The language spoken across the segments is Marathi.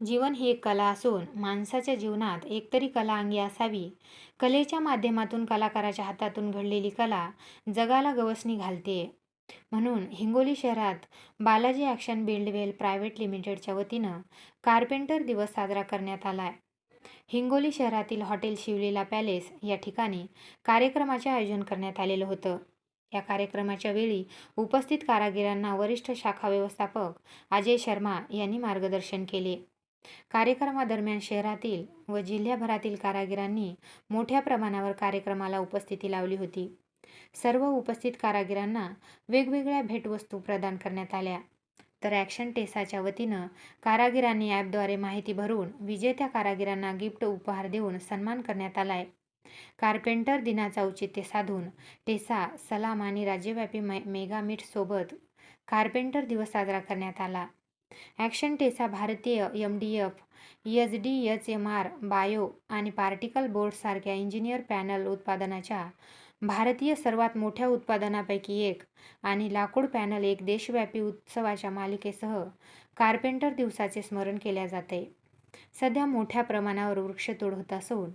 जीवन ही एक कला असून माणसाच्या जीवनात एकतरी कला अंगी असावी. कलेच्या माध्यमातून कलाकाराच्या हातातून घडलेली कला जगाला गवसणी घालते. म्हणून हिंगोली शहरात बालाजी ॲक्शन बिल्डवेल प्रायव्हेट लिमिटेडच्या वतीनं कार्पेंटर दिवस साजरा करण्यात आला आहे हिंगोली शहरातील हॉटेल शिवलीला पॅलेस या ठिकाणी कार्यक्रमाचे आयोजन करण्यात आलेलं होतं. या कार्यक्रमाच्या वेळी उपस्थित कारागिरांना वरिष्ठ शाखा व्यवस्थापक अजय शर्मा यांनी मार्गदर्शन केले. कार्यक्रमादरम्यान शहरातील व जिल्ह्याभरातील कारागिरांनी मोठ्या प्रमाणावर कार्यक्रमाला उपस्थिती लावली होती. सर्व उपस्थित कारागिरांना वेगवेगळ्या भेटवस्तू प्रदान करण्यात आल्या. तर ॲक्शन टेसाच्या वतीनं कारागिरांनी ॲपद्वारे माहिती भरून विजेत्या कारागिरांना गिफ्ट उपहार देऊन सन्मान करण्यात आलाय. कार्पेंटर दिनाचं औचित्य साधून टेसा सलाम आणि राज्यव्यापी मे मेगा कार्पेंटर दिवस साजरा करण्यात आला. ॲक्शन टेसा भारतीय M D F H D H M R bio आणि पार्टिकल बोर्डसारख्या इंजिनियर पॅनल उत्पादनाच्या भारतीय सर्वात मोठ्या उत्पादनापैकी एक आणि लाकूड पॅनल एक देशव्यापी उत्सवाच्या मालिकेसह कार्पेंटर दिवसाचे स्मरण केल्या जाते. सध्या मोठ्या प्रमाणावर वृक्षतोड होत असून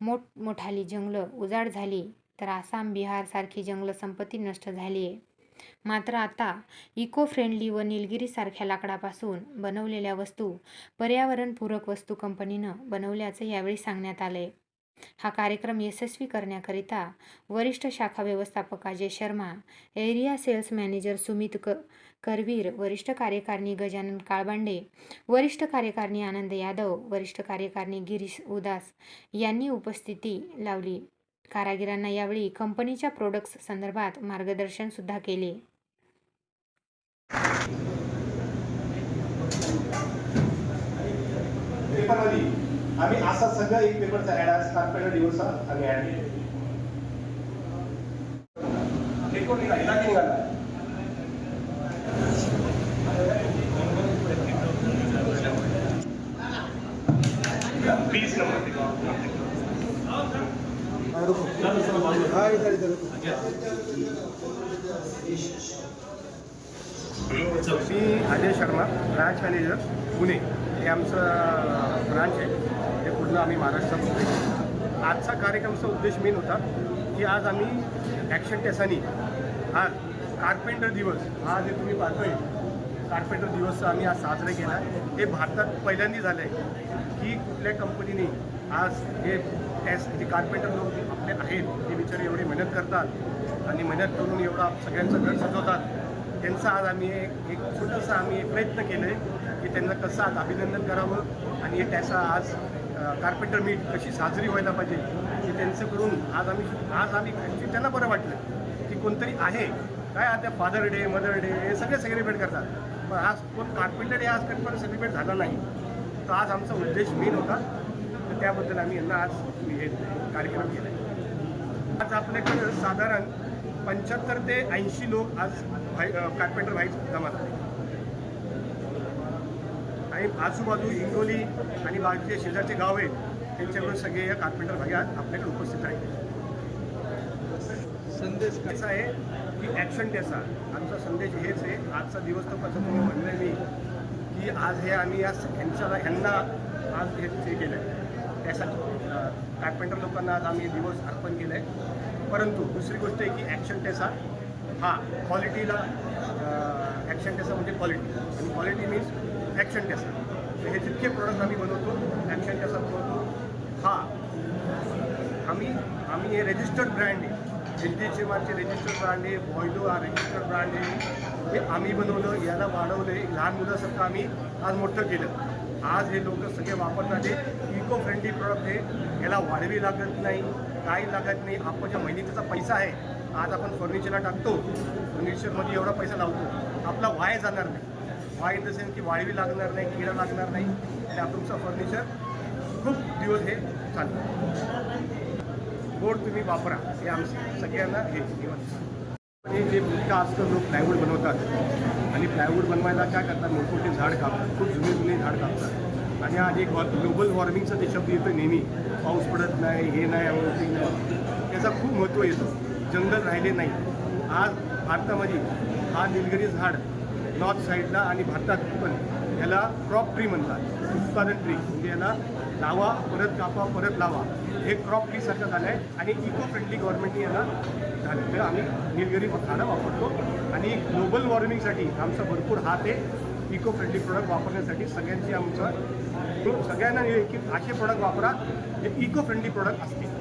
मोठमोठाली जंगलं उजाड झाली तर आसाम बिहारसारखी जंगल संपत्ती नष्ट झाली आहे मात्र आता इको फ्रेंडली व निलगिरीसारख्या लाकडापासून बनवलेल्या वस्तू पर्यावरणपूरक वस्तू कंपनीनं बनवल्याचं यावेळी सांगण्यात आलंय. हा कार्यक्रम यशस्वी करण्याकरिता वरिष्ठ शाखा व्यवस्थापक Ajay Sharma area sales manager Sumit क करवीर वरिष्ठ कार्यकारिणी गजानन काळबांडे वरिष्ठ कार्यकारिणी आनंद यादव वरिष्ठ कार्यकारिणी गिरीश उदास यांनी उपस्थिती लावली. कारागिरांना यावेळी कंपनीच्या प्रोडक्ट्स संदर्भात मार्गदर्शन सुद्धा केले. पेपरमध्ये आम्ही असा सगळं एक पेपरचा ऍड आज कार्पेंटर दिवस आम्ही ऍड निघाला हिला की निघाला बीस मी अजय शर्मा ब्रांच मॅनेजर पुणे. हे आमचं ब्रांच आहे. हे पूर्ण आम्ही महाराष्ट्रात आजचा कार्यक्रमचा उद्देश मेन होता की आज आम्ही ॲक्शन टेसानी हा कार्पेंटर दिवस हा जे तुम्ही पाहतोय कार्पेंटर दिवस आम्ही आज साजरा केला. हे भारतात पहिल्यांदा झालं आहे की कुठल्या कंपनीने आज हे एस जे कार्पेंटर लोक आपले आहेत ते बिचारे एवढी मेहनत करतात आणि मेहनत करून एवढा सगळ्यांचं घर सजवतात त्यांचा आज आम्ही एक एक छोटंसं आम्ही प्रयत्न केलं आहे की त्यांना कसं आज अभिनंदन करावं आणि त्याचा आज कार्पेंटर मीट कशी साजरी व्हायला पाहिजे हे त्यांचं करून आज आम्ही आज आम्ही त्यांना बरं वाटलं की कोणतरी आहे. काय आता फादर डे मदर डे हे सगळे सेलिब्रेट करतात. पण आज कोण कार्पेंटर डे आज पण सेलिब्रेट झाला नाही. तर आज आमचा उद्देश मेन होता तर त्याबद्दल आम्ही यांना आज हे कार्यक्रम केला आहे आज आपल्याकडं साधारण पंच्याहत्तर ते ऐंशी लोक आज व्हाई कार्पेंटर व्हाईज जमा झाले. आणि आजूबाजू हिंगोली आणि बाकीचे शेजारचे गाव आहेत त्यांच्याकडून सगळे या कार्पेंटर भाई आज आपल्याकडे उपस्थित आहेत. संदेश कसा आहे की ॲक्शन त्याचा आमचा संदेश हेच आहे आजचा दिवस तर कसं म्हणलं मी की आज हे आम्ही या ह्यांच्या ह्यांना आज हे केलं आहे त्यासाठी. कार्पेंटर लोकांना आज आम्ही दिवस अर्पण केलं आहे परंतु दुसरी गोष्ट आहे की ॲक्शन टेसा हा क्वालिटीला ॲक्शन टेसा म्हणजे क्वालिटी आणि क्वालिटी मीन्स ॲक्शन टेसा हे जितके प्रोडक्ट आम्ही बनवतो ॲक्शन टेसा बनवतो हा आम्ही आम्ही हे रेजिस्टर्ड ब्रँड आहे. एल डी एच आरचे रेजिस्टर्ड ब्रँड आहे बॉयडो हा रेजिस्टर्ड ब्रँड आहे. हे आम्ही बनवलं याला वाढवलं लहान मुलासारखं आम्ही आज मोठं केलं. आज हे लोक सगळे वापरतात हे इको फ्रेंडली प्रॉडक्ट हे. याला वाढवी लागत नाही काही लागत नाही. आपण ज्या महिन्याचा पैसा आहे आज आपण फर्निचरला टाकतो. फर्निचरमध्ये एवढा पैसा लावतो. आपला वाया जाणार नाही. वाय इन द सेन्स की वाळवी लागणार नाही किडा लागणार नाही. आणि तुमचं फर्निचर खूप दिवस हे चालतं. बोर्ड तुम्ही वापरा. हे आमचं सगळ्यांना हे निवड हे जे मुख्य आजकाल लोक प्लायवूड बनवतात आणि प्लायवूड बनवायला काय करतात? मोठमोठे झाड कापतात. खूप जुने जुने झाड कापतात. आणि आज एक ग्लोबल वॉर्मिंगचा ते शब्द येतो नेहमी पाऊस पडत नाही हे नाही अवती नाही त्याचा खूप महत्त्व येतो. जंगल राहिले नाही. आज भारतामध्ये हा निलगिरी झाड नॉर्थ साईडला आणि भारतात पण याला क्रॉप ट्री म्हणतात. उत्पादन ट्री म्हणजे याला लावा परत कापा परत लावा. हे क्रॉप ट्री सारखं झालं आहे आणि इको फ्रेंडली गव्हर्नमेंटने याला झालेलं आम्ही निलगिरी झाडं वापरतो. आणि ग्लोबल वॉर्मिंगसाठी आमचा भरपूर हात आहे. इको फ्रेंडली प्रोडक्ट वापरण्यासाठी सगळ्यांची आमचं सगळ्यांना हे की असे प्रोडक्ट वापरा. जे इको फ्रेंडली प्रोडक्ट असतील.